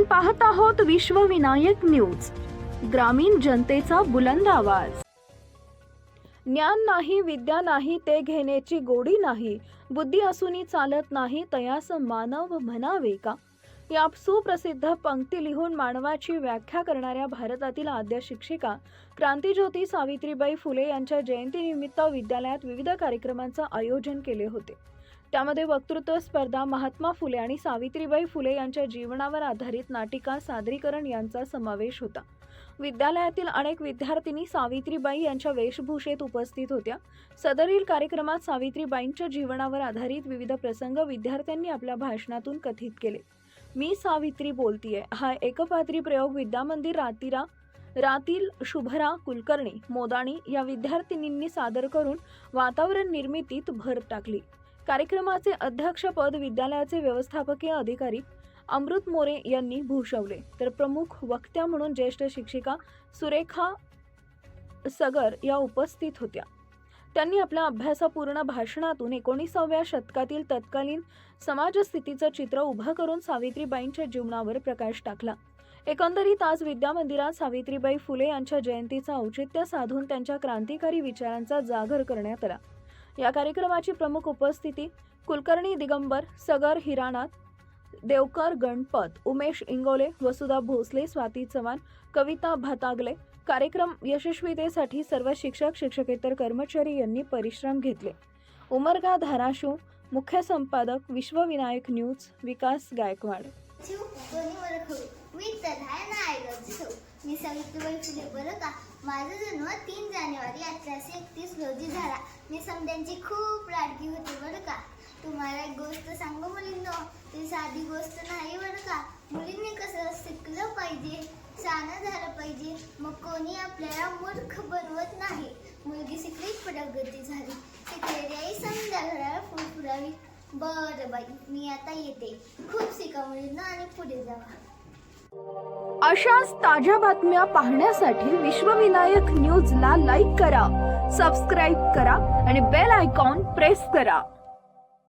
आपण पाहत आहोत विश्वविनायक न्यूज. ग्रामीण जनतेचा बुलंद आवाज. ज्ञान नाही विद्या नाही ते घेण्याची गोडी नाही. बुद्धी असूनही चालत नाही तयास मानव म्हणावे का? या सुप्रसिद्ध पंक्ती लिहून मानवाची व्याख्या करणाऱ्या भारतातील आद्य शिक्षिका क्रांतीज्योती सावित्रीबाई फुले यांच्या जयंतीनिमित्त विद्यालयात विविध कार्यक्रमांचं आयोजन केले होते. त्यामध्ये वक्तृत्व स्पर्धा महात्मा फुले आणि सावित्रीबाई फुले यांच्या जीवनावर आधारित नाटिका सादरीकरण यांचा समावेश होता. विद्यालयातील अनेक विद्यार्थिनी सावित्रीबाई यांच्या वेशभूषेत उपस्थित होत्या. सदरील कार्यक्रमात सावित्रीबाईंच्या जीवनावर आधारित विविध प्रसंग विद्यार्थ्यांनी आपल्या भाषणातून कथित केले. मी सावित्री बोलतीये. हा एकपात्री प्रयोग विद्यामंदिर रातीरा रातील शुभरा कुलकर्णी मोदाणी या विद्यार्थिनींनी सादर करून वातावरण निर्मितीत भर टाकली. कार्यक्रमाचे अध्यक्षपद विद्यालयाचे व्यवस्थापकीय अधिकारी अमृत मोरे यांनी भूषवले. तर प्रमुख वक्त्या म्हणून ज्येष्ठ शिक्षिका सुरेखा सगर या उपस्थित होत्या. त्यांनी आपल्या अभ्यासापूर्ण भाषणातून एकोणीसाव्या शतकातील तत्कालीन समाजस्थितीचं चित्र उभं करून सावित्रीबाईंच्या जीवनावर प्रकाश टाकला. एकंदरीत आज विद्यामंदिरात सावित्रीबाई फुले यांच्या जयंतीचं औचित्य साधून त्यांच्या क्रांतिकारी विचारांचा जागर करण्यात आला. या कार्यक्रमाची प्रमुख उपस्थिती कुलकर्णी दिगंबर सगर हिरानाथ देवकर गणपत उमेश इंगोले वसुधा भोसले स्वाती चव्हाण कविता भातागले कार्यक्रम यशस्वीतेसाठी सर्व शिक्षक शिक्षकेतर कर्मचारी यांनी परिश्रम घेतले. उमरगा धाराशिव मुख्य संपादक विश्वविनायक न्यूज विकास गायकवाड. मी मी सावित्रीबाई फुले बरं का? माझा जन्म तीन जानेवारी अठराशे एकतीस रोजी झाला. मी समध्यांची खूप लाडकी होती बरं का? तुम्हाला एक गोष्ट सांगू मुलींनो? ती साधी गोष्ट नाही बरं का? मुलींनी कसं शिकलं पाहिजे सानं झालं पाहिजे मग कोणी आपल्याला मूर्ख बनवत नाही. मुलगी शिकली प्रगती झाली. शिकलेल्याही समजा घराला फुलफुलावी बरं बाई मी आता येते. खूप शिका मुलींना आणि पुढे जावा अशाच ताज्या बातम्या पाहण्यासाठी विश्वविनायक न्यूजला लाईक करा सबस्क्राईब करा आणि बेल आयकॉन प्रेस करा.